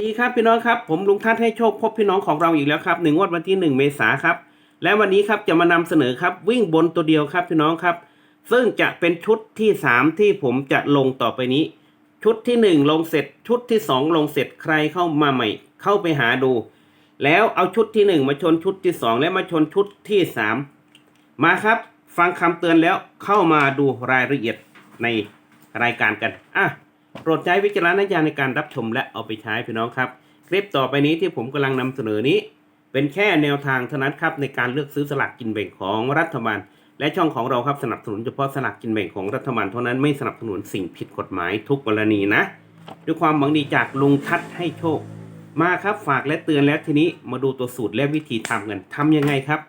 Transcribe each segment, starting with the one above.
ดีครับพี่น้องครับผมลุงทัศน์ให้โชคพบพี่น้องของเราอีกแล้วครับหนึ่งงวดวันที่หนึ่งเมษาครับและวันนี้ครับจะมานำเสนอครับวิ่งบนตัวเดียวครับพี่น้องครับ ซึ่งจะเป็นชุดที่สามที่ผมจะลงต่อไปนี้ ชุดที่หนึ่งลงเสร็จ ชุดที่สองลงเสร็จใครเข้ามาใหม่ เข้าไปหาดู แล้วเอาชุดที่หนึ่งมาชนชุดที่สองและมาชนชุดที่สามมาครับ ฟังคำเตือนแล้วเข้ามาดูรายละเอียดในรายการกันอะ โปรดใช้วิจารณญาณในการรับชมและเอาไปใช้พี่น้องครับ คลิปต่อไปนี้ที่ผมกำลังนำเสนอนี้ เป็นแค่แนวทางเท่านั้นครับในการเลือกซื้อสลากกินแบ่งของรัฐบาล และช่องของเราครับสนับสนุนเฉพาะสลากกินแบ่งของรัฐบาลเท่านั้นไม่สนับสนุนสิ่งผิดกฎหมายทุกกรณีนะ ด้วยความหวังดีจากลุงทัศให้โชค มาครับฝากและเตือนแล้วทีนี้มาดูตัวสูตรและวิธีทำกันทำยังไงครับ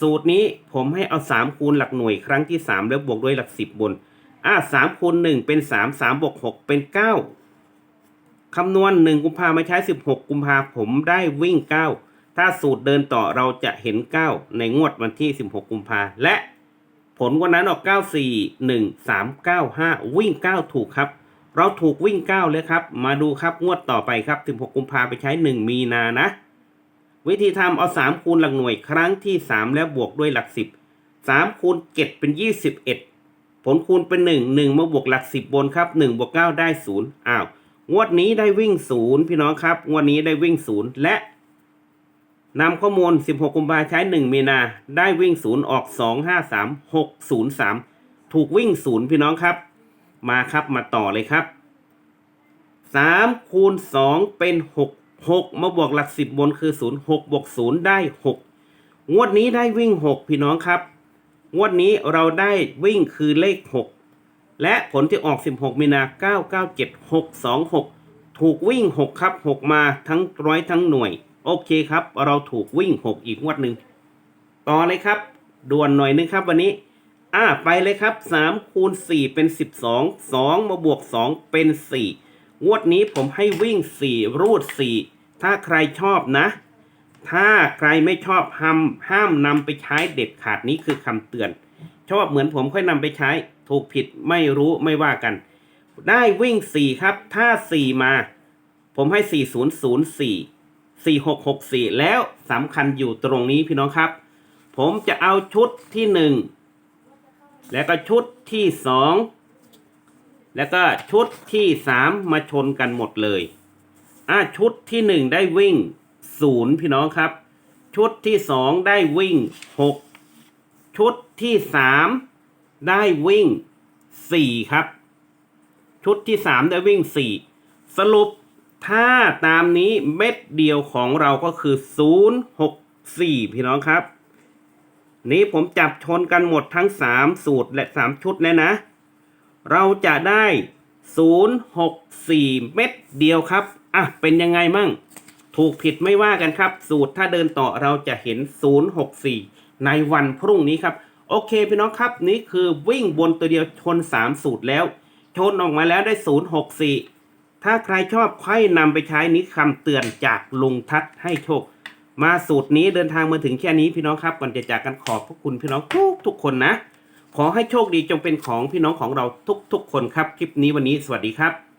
สูตรนี้ผมให้เอา3คูณหลักหน่วยครั้งที่ 3 แล้วบวกด้วยหลัก 10 บน อ่าสามคูณหนึ่งเป็นสามสามบวกหกเป็นเก้าคำนวณหนึ่งกุมภามาใช้สิบหกกุมภาผมได้วิ่งเก้าถ้าสูตรเดินต่อเราจะเห็นเก้าในงวดวันที่สิบหกกุมภาและผลวันนั้นออกเก้าสี่หนึ่งสามเก้าห้าวิ่งเก้าถูกครับ เราถูกวิ่งเก้าเลยครับ มาดูครับงวดต่อไปครับสิบหกกุมภาไปใช้หนึ่งมีนานะ วิธีทำเอาสามคูณหลักหน่วยครั้งที่สามแล้วบวกด้วยหลักสิบสามคูณเจ็ดเป็นยี่สิบเอ็ด ผลคูณเป็นหนึ่งหนึ่งมาบวกหลักสิบบนครับหนึ่งบวกเก้าได้ศูนย์อ้าวงวดนี้ได้วิ่งศูนย์พี่น้องครับ งวดนี้ได้วิ่งศูนย์และนำข้อมูล 16 กุมภาใช้ 1 มีนา ได้วิ่งศูนย์ออก 2 5 3 6 0 3 ถูกวิ่งศูนย์พี่น้องครับ มาครับมาต่อเลยครับ 3 คูณ 2 เป็น 6 6 มาบวกหลัก 10 บนคือ 0 6บวก0 ได้ 6 งวดนี้ได้วิ่ง 6 พี่น้องครับ งวดนี้เราได้วิ่งคือเลข 6 และผลที่ออก 16 มีนา 997 626 ถูกวิ่ง 6 ครับ 6 มาทั้งร้อยทั้งหน่วย โอเคครับ เราถูกวิ่ง 6 อีกงวดหนึ่งต่อเลยครับ ด่วนหน่อยนึงครับวันนี้อ่าไปเลยครับ 3 คูณ 4 เป็น 12 2 มาบวก 2 เป็น 4 งวดนี้ผมให้วิ่ง 4 รูด 4 ถ้าใครชอบนะ ถ้าใครไม่ชอบห้ามห้ามนำไปใช้เด็ดขาดนี้คือคำเตือน ชอบเหมือนผมค่อยนำไปใช้ ถูกผิดไม่รู้ไม่ว่ากัน ได้วิ่ง 4 ครับ ถ้า 4 มา ผมให้ 4004 4664 แล้วสำคัญอยู่ตรงนี้พี่น้องครับ ผมจะเอาชุดที่ 1 แล้วก็ชุดที่ 2 แล้วก็ชุดที่ 3 มาชนกันหมดเลยอะชุดที่หนึ่งได้วิ่ง ศูนย์พี่น้องครับ ชุดที่สองได้วิ่งหกชุดที่สามได้วิ่งสี่ครับ ชุดที่สามได้วิ่งสี่สรุปถ้าตามนี้เม็ดเดียวของเราก็คือศูนย์หกสี่พี่น้องครับ นี้ผมจับชนกันหมดทั้งสามสูตรและสามชุดเลยนะ เราจะได้064เม็ดเดียวครับ อะ เป็นยังไงมั่ง ถูกผิดไม่ว่ากันครับ สูตรถ้าเดินต่อเราจะเห็น 064 ในวันพรุ่งนี้ครับ โอเคพี่น้องครับนี่คือวิ่งบนตัวเดียวชน 3 สูตรแล้ว ชนออกมาแล้วได้ 064 ถ้าใครชอบค่อยนำไปใช้นี้คำเตือนจากลุงทัศให้โชค มาสูตรนี้เดินทางมาถึงแค่นี้พี่น้องครับก่อนจะจากกันขอบพระคุณพี่น้องทุกทุกคนนะ ขอให้โชคดีจงเป็นของพี่น้องของเราทุกๆคนครับคลิปนี้วันนี้สวัสดีครับ